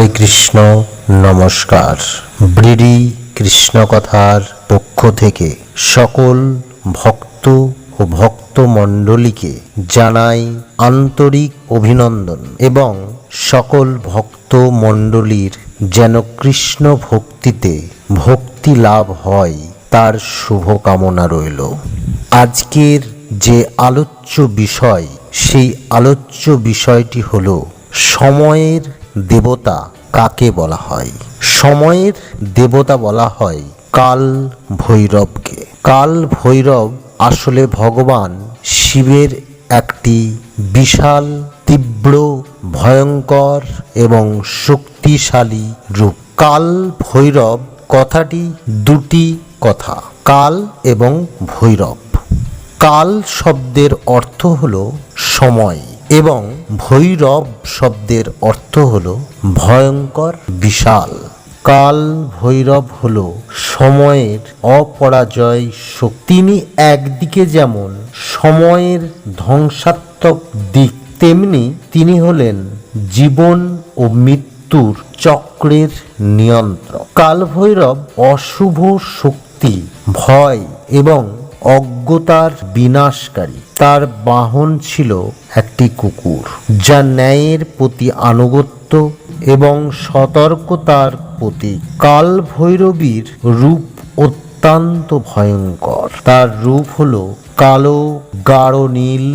হরে কৃষ্ণ, নমস্কার। ব্রিডি কৃষ্ণ কথার পক্ষ থেকে সকল ভক্ত ও ভক্ত মণ্ডলীকে জানাই আন্তরিক অভিনন্দন এবং সকল ভক্ত মণ্ডলীর যেন কৃষ্ণ ভক্তিতে ভক্তি লাভ হয়, তার শুভকামনা রইল। আজকের যে আলোচ্য বিষয়, সেই আলোচ্য বিষয়টি হল সময়ের দেবতা কাকে বলা হয়? সময়ের দেবতা বলা হয় কাল ভৈরবকে। কাল ভৈরব আসলে ভগবান শিবের একটি বিশাল, তীব্র, ভয়ঙ্কর এবং শক্তিশালী রূপ। কাল ভৈরব কথাটি দুটি কথা, কাল এবং ভৈরব। কাল শব্দের অর্থ হল সময়। এবং ভৈরব শব্দের অর্থ হল ভয়ঙ্কর, বিশাল। কাল ভৈরব হল সময়ের অপরাজয় শক্তি। তিনি একদিকে যেমন সময়ের ধ্বংসাত্মক দিক, তেমনি তিনি হলেন জীবন ও মৃত্যুর চক্রের নিয়ন্ত্রক। কালভৈরব অশুভ শক্তি, ভয় এবং অজ্ঞতার বিনাশকারী। তার বাহন ছিল একটি কুকুর, যা ন্যায়ের প্রতি আনুগত্য এবং সতর্কতার প্রতি কাল ভৈরবীর রূপ অত্যন্ত ভয়ঙ্কর। তার রূপ হল কালো, গাঢ় নীল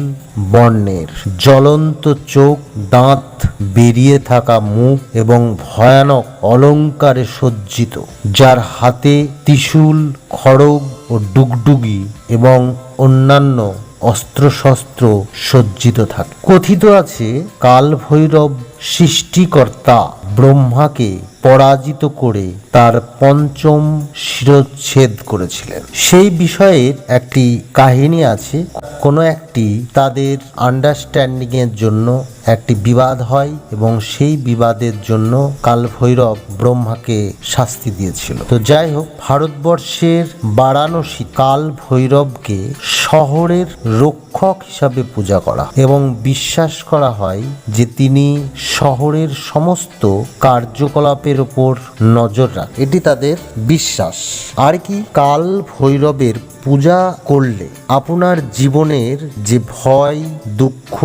বর্ণের। জ্বলন্ত চোখ, দাঁত, বেরিয়ে থাকা মুখ এবং ভয়ানক অলঙ্কারে সজ্জিত, যার হাতে ত্রিশূল, খড়গ ও ডুগডুগি এবং অন্যান্য অস্ত্রশস্ত্র সজ্জিত থাকে। কথিত আছে কাল ভৈরব সৃষ্টিকর্তা ব্রহ্মাকে পরাজিত করে তার পঞ্চম শিরচ্ছেদ করেছিলেন। সেই বিষয়ের একটি কাহিনী আছে। কোনো একটি তাদের আন্ডারস্ট্যান্ডিং এর জন্য একটি বিবাদ হয় এবং সেই বিবাদের জন্য কাল ভৈরব ব্রহ্মাকে শাস্তি দিয়েছিল। তো যাই হোক, ভারতবর্ষের বারাণসী কাল ভৈরবকে শহরের রক্ষক হিসাবে পূজা করা এবং বিশ্বাস করা হয় যে তিনি শহরের সমস্ত কার্যকলাপের উপর নজর রাখ, এটি তাদের বিশ্বাস। আর কি কাল ভৈরবের পূজা করলে আপনার জীবনের যে ভয়, দুঃখ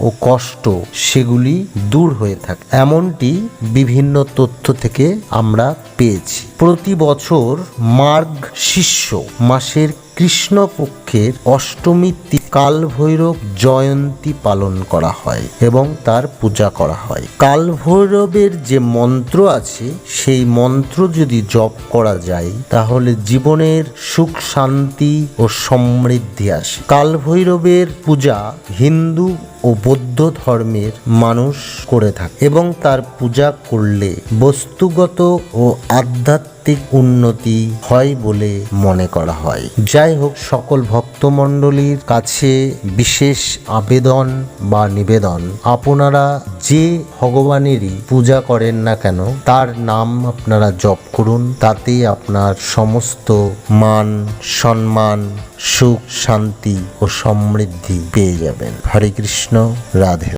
ও কষ্ট, সেগুলি দূর হয়ে থাকে। এমনটি বিভিন্ন তথ্য থেকে আমরা পেয়েছি। প্রতি বছর মার্গ শিষ্য মাসের কৃষ্ণপক্ষের অষ্টমী কাল ভৈরব জয়ন্তী পালন করা হয় এবং তার পূজা করা হয়। কালভৈরবের যে মন্ত্র আছে, সেই মন্ত্র যদি জপ করা যায়, তাহলে জীবনের সুখ, শান্তি ও সমৃদ্ধি আসে। কাল ভৈরবের পূজা হিন্দু ও বৌদ্ধ ধর্মের মানুষ করে থাকে এবং তার পূজা করলে বস্তুগত ও আধ্যাত্মিক উন্নতি হয় বলে মনে করা হয়। যাই হোক, সকল ভক্তমণ্ডলীর কাছে বিশেষ আবেদন বা নিবেদন, আপনারা যে ভগবানেরই পূজা করেন না কেন, তার নাম আপনারা জপ করুন তাতে আপনার সমস্ত মান, সম্মান সুখ শান্তি ও সমৃদ্ধি পেয়ে যাবেন। হরে কৃষ্ণ রাধে